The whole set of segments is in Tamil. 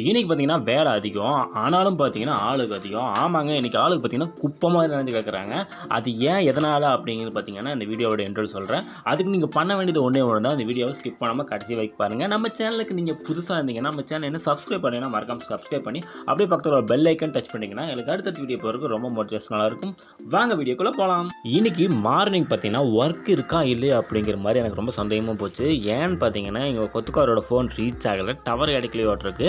இன்னைக்கு பார்த்தீங்கன்னா வேலை அதிகம் ஆனாலும் பார்த்தீங்கன்னா ஆளுக்கு அதிகம். ஆமாங்க இன்னைக்கு ஆளுக்கு பார்த்தீங்கன்னா குப்பமாக நினைஞ்சு கேட்குறாங்க அது ஏன் எதனால் அப்படிங்கிறது பார்த்தீங்கன்னா இந்த வீடியோவோட என்ட்ரல் சொல்கிறேன் அதுக்கு நீங்கள் பண்ண வேண்டியது ஒன்றே ஒன்று தான் இந்த வீடியோவை ஸ்கிப் பண்ணாமல் கடைசி வைக்க பாருங்கள் நம்ம சேனலுக்கு நீங்கள் புதுசாக இருந்தீங்கன்னா நம்ம சேனல் என்ன சப்ஸ்கிரைப் பண்ணீங்கன்னா மறக்காம சப்ஸ்கிரைப் பண்ணி அப்படியே பக்கத்தில் ஒரு பெல் ஐக்கன் டச் பண்ணிங்கன்னா எனக்கு அடுத்தடுத்த வீடியோ போகிறதுக்கு ரொம்ப மோட்டிவேஷனாக இருக்கும். வாங்க வீடியோக்குள்ளே போகலாம் இன்னைக்கு மார்னிங் பார்த்தீங்கன்னா ஒர்க் இருக்கா இல்லையா அப்படிங்கிற மாதிரி எனக்கு ரொம்ப சந்தேகமாக போச்சு. ஏன்னு பார்த்தீங்கன்னா எங்கள் கொத்துக்காரோட ஃபோன் ரீச் ஆகலை. டவர் கிடைக்கலையோட்டிருக்கு.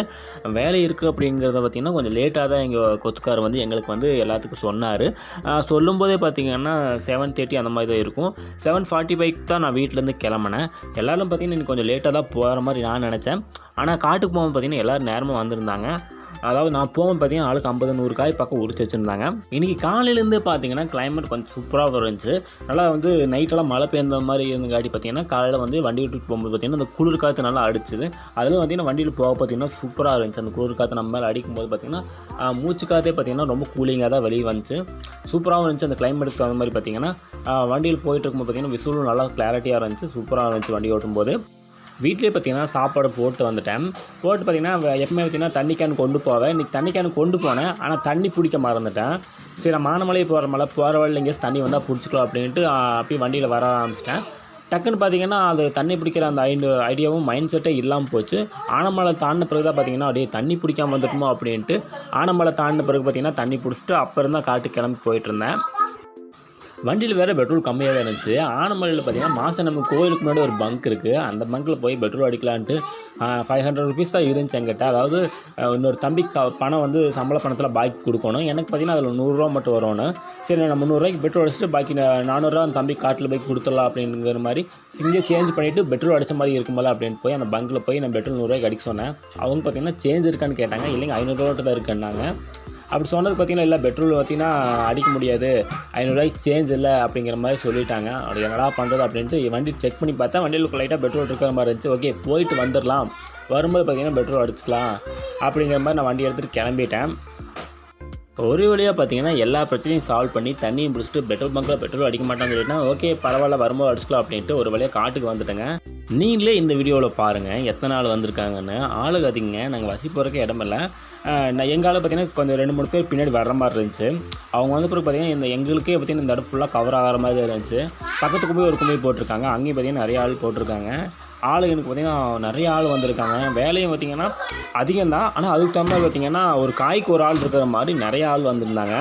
வேலை இருக்குது அப்படிங்கிறத பார்த்திங்கன்னா கொஞ்சம் லேட்டாக தான் எங்கள் கொத்துக்கார் வந்து எங்களுக்கு வந்து எல்லாத்துக்கும் சொன்னார். சொல்லும்போதே பார்த்திங்கன்னா செவன் தேர்ட்டி அந்த மாதிரி தான் இருக்கும். செவன் ஃபார்ட்டி ஃபைவ் தான் நான் வீட்டிலேருந்து கிளம்புனேன். எல்லோரும் பார்த்திங்கன்னா இன்னைக்கு கொஞ்சம் லேட்டாக தான் போகிற மாதிரி நான் நினச்சேன். ஆனால் காட்டுக்கு போகும்போது பார்த்திங்கன்னா எல்லோரும் நேரமாக வந்திருந்தாங்க. அதாவது நான் போகும்போது பார்த்தீங்கன்னா ஆளுக்கு ஐம்பது நூறு காய் பக்கம் உரிச்சு வச்சுருந்தாங்க. இன்றைக்கி காலையிலேருந்து பார்த்தீங்கன்னா கிளைமேட் கொஞ்சம் சூப்பராக இருந்துச்சு நல்லா வந்து நைட்டெல்லாம் மழை பெய்ந்த மாதிரி இருந்தங்காட்டி பார்த்தீங்கன்னா காலையில் வந்து வண்டி விட்டு போகும்போது பார்த்தீங்கன்னா அந்த குளிர் காற்று நல்லா அடிச்சுது. அதில் பார்த்தீங்கன்னா வண்டியில் போக பார்த்தீங்கன்னா சூப்பராக இருந்துச்சு. அந்த குளிர் காற்று நம்ம மேலே அடிக்கும்போது பார்த்தீங்கன்னா மூச்சு காற்றே பார்த்தீங்கன்னா ரொம்ப கூலிங்காக தான் வெளியே வந்துச்சு. சூப்பராகவும் இருந்துச்சு. அந்த கிளைமேட்டுக்கு தகுந்த மாதிரி பார்த்தீங்கன்னா வண்டியில் போயிட்டு இருக்கும்போது பார்த்தீங்கன்னா விசுவலும் நல்லா கிளாரிட்டியாக இருந்துச்சு. சூப்பராக இருந்துச்சு வண்டி ஓட்டும்போது. வீட்டிலே பார்த்தீங்கன்னா சாப்பாடு போட்டு வந்துட்டேன். போட்டு பார்த்தீங்கன்னா எப்பவுமே பார்த்தீங்கன்னா தண்ணி கேன் கொண்டு போவேன். இன்றைக்கி தண்ணி கேன் கொண்டு போனேன். ஆனால் தண்ணி பிடிக்க மறந்துட்டேன். சரி மானமலை போகிற மலை போகிற வழியில் எங்கேயாச்சும் தண்ணி வந்தால் பிடிச்சிக்கலாம் அப்படின்ட்டு அப்படியே வண்டியில் வர ஆரம்பிச்சிட்டேன். டக்குன்னு பார்த்தீங்கன்னா அது தண்ணி பிடிக்கிற அந்த ஐண்டு ஐடியாவும் மைண்ட் செட்டே இல்லாமல் போச்சு. ஆனமலை தாண்டின பிறகு தான் பார்த்தீங்கன்னா அப்படியே தண்ணி பிடிக்காம வந்துட்டுமோ அப்படின்ட்டு ஆனமலை தாண்டின பிறகு பார்த்தீங்கன்னா தண்ணி பிடிச்சிட்டு அப்போ இருந்தால் காட்டுக்கு கிளம்பி போயிட்டு இருந்தேன். வண்டியில் வேறு பெட்ரோல் கம்மியாக தான் இருந்துச்சு. ஆனமலையில் பார்த்தீங்கன்னா மாதம் நம்ம கோயிலுக்கு முன்னாடி ஒரு பங்க் இருக்குது அந்த பங்க்கில் போய் பெட்ரோல் அடிக்கலான்ட்டு ஃபைவ் ஹண்ட்ரட் ருபீஸ் தான் இருந்துச்சு என்கிட்ட. அதாவது இன்னொரு தம்பி க பணம் வந்து சம்பள பணத்தில் பாக்கி கொடுக்கணும். எனக்கு பார்த்தீங்கன்னா அதில் நூறுரூவா மட்டும் வரணும் சரி நான் முந்நூறுரூவாய்க்கு பெட்ரோல் அடிச்சுட்டு பாக்கி நானூறுரூவா அந்த தம்பி காட்டில் போய் கொடுத்துடலாம் அப்படிங்கிற மாதிரி சிங்கே சேஞ்ச் பண்ணிவிட்டு பெட்ரோல் அடிச்ச மாதிரி இருக்கும்போது அப்படின்ட்டு போய் அந்த பங்க்கில் போய் நான் பெட்ரோல் நூறுரூவாய்க்கு அடிக்க சொன்னேன். அவங்க பார்த்தீங்கன்னா சேஞ்ச் இருக்கான்னு கேட்டாங்க. இல்லைங்க ஐநூறுரூவா தான் இருக்குன்னாங்க. அப்படி சொன்னது பார்த்தீங்கன்னா இல்லை பெட்ரோல் பார்த்தீங்கன்னா அடிக்க முடியாது. ஐநூறுரூவாய்க்கு சேஞ்ச் இல்லை அப்படிங்கிற மாதிரி சொல்லிட்டாங்க. அப்படி என்னடா பண்ணுறது அப்படின்ட்டு வண்டி செக் பண்ணி பார்த்தா வண்டியில் லைட்டாக பெட்ரோல் இருக்கிற மாதிரி இருந்துச்சு. ஓகே போயிட்டு வந்துடலாம். வரும்போது பார்த்தீங்கன்னா பெட்ரோல் அடிச்சுக்கலாம் அப்படிங்கிற மாதிரி நான் வண்டி எடுத்துகிட்டு கிளம்பிட்டேன். ஒரு வழியாக பார்த்தீங்கன்னா எல்லா பிரச்சனையும் சால்வ் பண்ணி தண்ணியும் பிடிச்சிட்டு பெட்ரோல் பங்க்கில் பெட்ரோல் அடிக்க மாட்டான்னு சொல்லிட்டுனா ஓகே பரவாயில்ல வரும்போது அடிச்சுக்கலாம் அப்படின்ட்டு ஒரு வழியாக காட்டுக்கு வந்துட்டேங்க. நீங்களே இந்த வீடியோவில் பாருங்கள் எத்தனை நாள் வந்திருக்காங்கன்னு. ஆளுங்க அதிகங்க நாங்கள் வசி போகிறதுக்கு இடமில்ல நான் எங்கள் ஆள் பார்த்தீங்கன்னா கொஞ்சம் ரெண்டு மூணு பேர் பின்னாடி வர்ற மாதிரி இருந்துச்சு. அவங்க வந்து பிறகு பார்த்தீங்கன்னா இந்த எங்களுக்கே பார்த்தீங்கன்னா இந்த இடம் ஃபுல்லாக கவர் ஆகிற மாதிரி தான் இருந்துச்சு. பக்கத்து கும்பி ஒரு கும்பி போட்டிருக்காங்க அங்கேயும் பார்த்தீங்கன்னா நிறைய ஆள் போட்டிருக்காங்க. ஆள் எனக்கு பார்த்தீங்கன்னா நிறைய ஆள் வந்திருக்காங்க. வேலையும் பார்த்தீங்கன்னா அதிகம் தான் ஆனால் அதுக்கு தகுந்த மாதிரி ஒரு காய்க்கு ஒரு ஆள் இருக்கிற மாதிரி நிறைய ஆள் வந்திருந்தாங்க.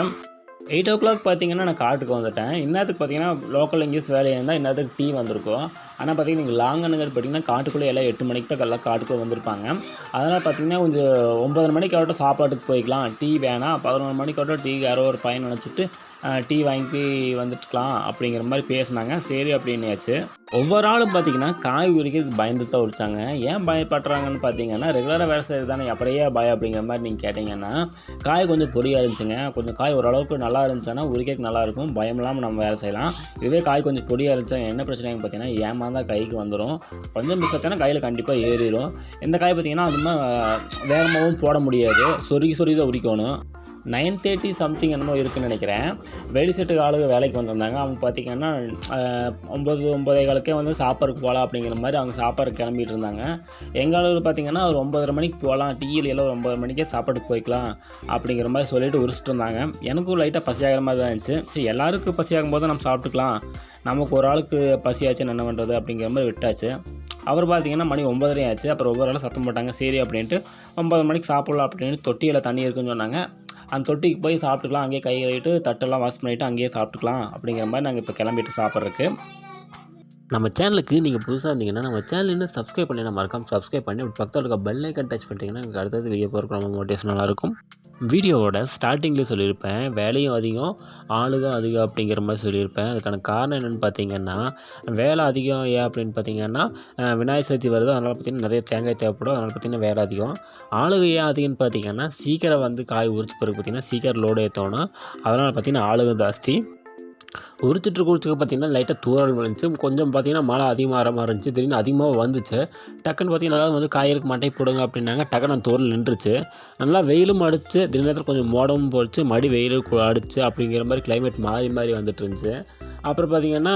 எயிட் ஓ கிளாக் பார்த்தீங்கன்னா நான் காட்டுக்கு வந்துட்டேன். இன்னத்துக்கு பார்த்தீங்கன்னா லோக்கல் எங்கேயும் வேலையாக இருந்தால் இன்னத்துக்கு டீ வந்திருக்கும். ஆனால் பார்த்தீங்கன்னா நீங்கள் லாங் லாங்கனுங்கிறது பார்த்தீங்கன்னா காட்டுக்குள்ளே எல்லாம் எட்டு மணிக்கு தான் எல்லாம் காட்டுக்குள்ளே வந்திருப்பாங்க. அதனால் பார்த்தீங்கன்னா கொஞ்சம் ஒம்பது மணிக்கு ஆகட்டும் சாப்பாட்டுக்கு போய்க்கலாம். டீ வேணாம். பதினொன்று மணிக்கு ஆகட்டும் டீ யாரோ ஒரு பையன் நினச்சிட்டு டீ வாங்கி வந்துட்டுக்கலாம் அப்படிங்கிற மாதிரி பேசினாங்க. சரி அப்படின்னாச்சு ஒவ்வொரு ஆளும் பார்த்தீங்கன்னா காய் உரிக்கிறதுக்கு பயந்து தான் உரிச்சாங்க. ஏன் பயப்படுறாங்கன்னு பார்த்தீங்கன்னா ரெகுலராக வேலை செய்கிறது தானே. அப்படியே பயம் அப்படிங்கிற மாதிரி நீங்கள் கேட்டிங்கன்னா காய் கொஞ்சம் பொடியாக இருந்துச்சுங்க கொஞ்சம் காய் ஓரளவுக்கு நல்லா இருந்துச்சுன்னா உரிக்கிறதுக்கு நல்லாயிருக்கும் பயம் இல்லாமல் நம்ம வேலை செய்யலாம். இதுவே காய் கொஞ்சம் பொடியாக இருந்துச்சா என்ன பிரச்சனைன்னு பார்த்தீங்கன்னா ஏமாந்தால் கைக்கு வந்துடும் கொஞ்சம் மிஸ் ஆச்சுன்னா கையில் கண்டிப்பாக ஏறிடும் இந்த காய் பார்த்தீங்கன்னா அதுமாதிரி வேகமாகவும் போட முடியாது. சொருகி சொருகி தான் உரிக்கணும். நைன் தேர்ட்டி சம்திங் என்னமோ இருக்குன்னு நினைக்கிறேன். வெளி செட்டுக்கு ஆளுங்க வேலைக்கு வந்திருந்தாங்க. அவங்க பார்த்திங்கன்னா ஒம்பது ஒம்பதே காலுக்கே வந்து சாப்பாடுக்கு போகலாம் அப்படிங்கிற மாதிரி அவங்க சாப்பாடு கிளம்பிட்டு இருந்தாங்க. எங்கள் ஆளுங்க பார்த்தீங்கன்னா ஒரு ஒம்பதரை மணிக்கு போகலாம் டீயில் எல்லாம் ஒரு ஒம்பது மணிக்கே சாப்பாட்டுக்கு போய்க்கலாம் அப்படிங்கிற மாதிரி சொல்லிட்டு உரிச்சிட்டு இருந்தாங்க. எனக்கும் லைட்டாக பசியாகிற மாதிரி தான் இருந்துச்சு. சரி எல்லாருக்கும் பசியாகும் போது நம்ம சாப்பிட்டுக்கலாம். நமக்கு ஒரு ஆளுக்கு பசியாச்சுன்னு என்ன பண்ணுறது அப்படிங்கிற மாதிரி விட்டாச்சு. அவர் பார்த்தீங்கன்னா மணி ஒம்பதரை ஆச்சு. அப்புறம் ஒவ்வொரு ஆளும் சத்தம் போட்டாங்க. சரி அப்படின்ட்டு ஒம்பது மணிக்கு சாப்பிட்லாம் அப்படின்னு தொட்டியில் தண்ணி இருக்குன்னு சொன்னாங்க. அந்த தொட்டிக்கு போய் சாப்பிட்டுக்கலாம் அங்கேயே கை கழுவிட்டு தட்டெல்லாம் வாஷ் பண்ணிவிட்டு அங்கேயே சாப்பிட்டுக்கலாம் அப்படிங்கிற மாதிரி நாங்கள் இப்போ கிளம்பிட்டு சாப்பிட்றதுக்கு. நம்ம சேனலுக்கு நீங்கள் புதுசாக இருந்தீங்கன்னா நம்ம சேனல் இன்னும் சப்ஸ்கிரைப் பண்ணி மறக்காமல் சப்ஸ்கிரைப் பண்ணி பக்கத்தில் இருக்க பெல் ஐக்கன் டச் பண்ணிட்டீங்கன்னா எனக்கு அடுத்தது வீடியோ போகிறக்கு ரொம்ப மோட்டிவேஷனாக இருக்கும். வீடியோவோட ஸ்டார்டிங்லேயே சொல்லியிருப்பேன். வேலையும் அதிகம் ஆளுங்க அதிகம் அப்படிங்கிற மாதிரி சொல்லியிருப்பேன். அதுக்கான காரணம் என்னென்னு பார்த்தீங்கன்னா வேலை அதிகம் ஏன் அப்படின்னு பார்த்தீங்கன்னா விநாயகர் சதுர்த்தி வருது. அதனால் பார்த்தீங்கன்னா நிறைய தேங்காய் தேவைப்படும். அதனால் பார்த்தீங்கன்னா வேலை அதிகம். ஆளுங்க ஏன் அதிகம்னு பார்த்தீங்கன்னா சீக்கிரம் வந்து காய் உரிச்சு பிறகு பார்த்தீங்கன்னா சீக்கிரம் லோடு ஏற்றணும் அதனால் பார்த்தீங்கன்னா ஆளுங்க ஜாஸ்தி. பொறுத்துட்டு குளிச்சுக்க பார்த்தீங்கன்னா லைட்டாக தூரல் விழுந்துச்சு. கொஞ்சம் பார்த்தீங்கன்னா மழை அதிகமாக மாதிரி இருந்துச்சு. திடீர்னு அதிகமாக வந்துச்சு. டக்குன்னு பார்த்தீங்கன்னா நல்லா வந்து காய்கறிக்கு மட்டை போடுங்க அப்படின்னாங்க. டக்குன்னு தூரல் நின்றுச்சு. நல்லா வெயிலும் அடிச்சு திடீர் நேரத்தில் கொஞ்சம் மோடமும் போச்சு. மடி வெயில் அடிச்சு அப்படிங்கிற மாதிரி கிளைமேட் மாறி மாறி வந்துட்டு இருந்துச்சு. அப்புறம் பார்த்தீங்கன்னா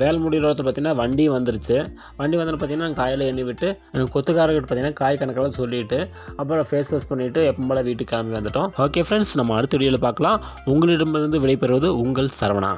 வேலை முடிகிற இடத்துல பார்த்தீங்கன்னா வண்டியும் வந்துருச்சு. வண்டி வந்து பார்த்தீங்கன்னா காயில் எண்ணி விட்டு கொத்துக்காரர்கிட்ட பார்த்தீங்கன்னா காய் கணக்கெல்லாம் சொல்லிவிட்டு அப்புறம் ஃபேஸ் வாஷ் பண்ணிவிட்டு எப்போ வீட்டுக்கு கிளம்பி வந்துட்டோம். ஓகே ஃப்ரெண்ட்ஸ் நம்ம அடுத்த வீடியோவில் பார்க்கலாம் உங்களிடமிருந்து விடைபெறுவது உங்கள் சரவணா.